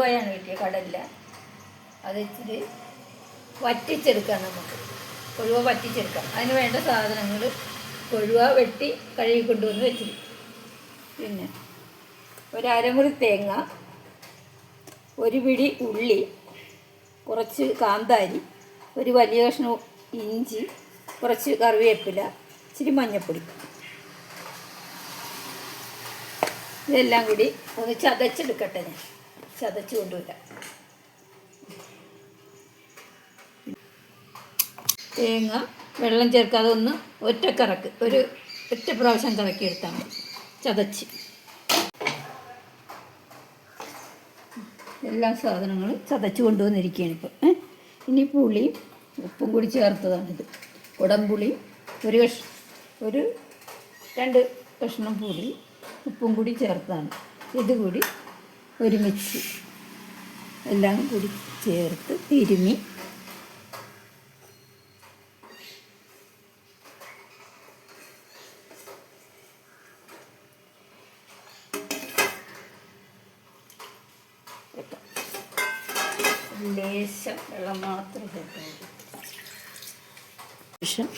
കൊഴുവയാണ് കിട്ടിയത് കടലിൽ. അത് ഇച്ചിരി വറ്റിച്ചെടുക്കാം നമുക്ക്. കൊഴുവ വറ്റിച്ചെടുക്കാം. അതിന് വേണ്ട സാധനങ്ങൾ കൊഴുവ വെട്ടി കഴുകി കൊണ്ടുവന്ന് വെച്ചിരി. പിന്നെ ഒരു അരമുറി തേങ്ങ ഒരു പിടി ഉള്ളി കുറച്ച് കാന്താരി ഒരു വലിയ കഷ്ണം ഇഞ്ചി കുറച്ച് കറിവേപ്പില ഇച്ചിരി മഞ്ഞൾപ്പൊടി ഇതെല്ലാം കൂടി ഒന്ന് ചതച്ചെടുക്കട്ടെ ഞാൻ. ചതച്ച് കൊണ്ടുവരാം തേങ്ങ വെള്ളം ചേർക്കാതെ ഒന്ന് ഒറ്റ കറക്ക് ഒരു ഒറ്റ പ്രാവശ്യം കറക്കി എടുത്താൽ മതി. ചതച്ച്. എല്ലാ സാധനങ്ങളും ചതച്ച് കൊണ്ടുവന്നിരിക്കുകയാണ് ഇപ്പോൾ ഇനി പുളിയും ഉപ്പും കൂടി ചേർത്തതാണിത് കുടംപുളി ഒരു കഷ് ഒരു രണ്ട് കഷ്ണം പുളി ഉപ്പും കൂടി ചേർത്താണ് ഇത് കൂടി ഒരുമിച്ച് എല്ലാം കൂടി ചേർത്ത് തിരുമി. വെക്കാം ലേശം വെള്ളം മാത്രം ശേഷം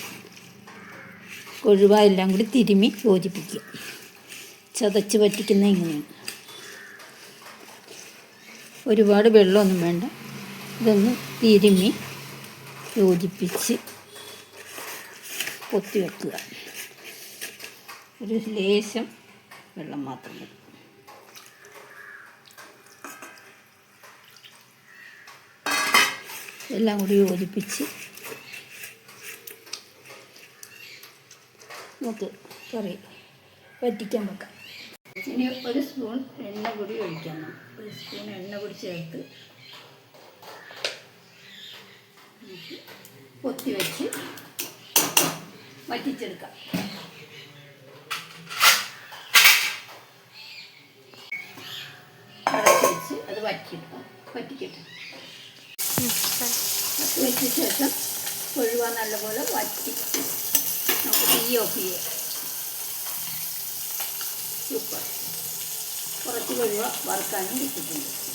കൊഴുവ എല്ലാം കൂടി തിരുമി യോജിപ്പിക്കുക. ചതച്ച് പറ്റിക്കുന്ന ഇങ്ങനെയാണ്. ഒരുപാട് വെള്ളമൊന്നും വേണ്ട. ഇതൊന്ന് തിരുമ്മി യോജിപ്പിച്ച് പൊത്തി വെക്കുക. ഒരു ലേശം വെള്ളം മാത്രം മതി. എല്ലാം കൂടി യോജിപ്പിച്ച് നമുക്ക് കറി വറ്റിക്കാൻ വെക്കാം. ഇനി ഒരു സ്പൂൺ എണ്ണ കൂടി ഒഴിക്കണം ഒരു സ്പൂൺ എണ്ണ കൂടി ചേർത്ത് പൊത്തി വെച്ച് വറ്റിച്ചെടുക്കാം. അടച്ച് അത് വറ്റിയെടുക്കാം. വറ്റിക്കട്ടെ. പത്ത് വെച്ച ശേഷം കൊഴുവ നല്ലപോലെ വറ്റി. നമുക്ക് തീ ഓഫ് ചെയ്യാം. സൂപ്പർ കുറച്ച് കൊഴുവ വറുക്കാനും കിട്ടിയിട്ടുണ്ട്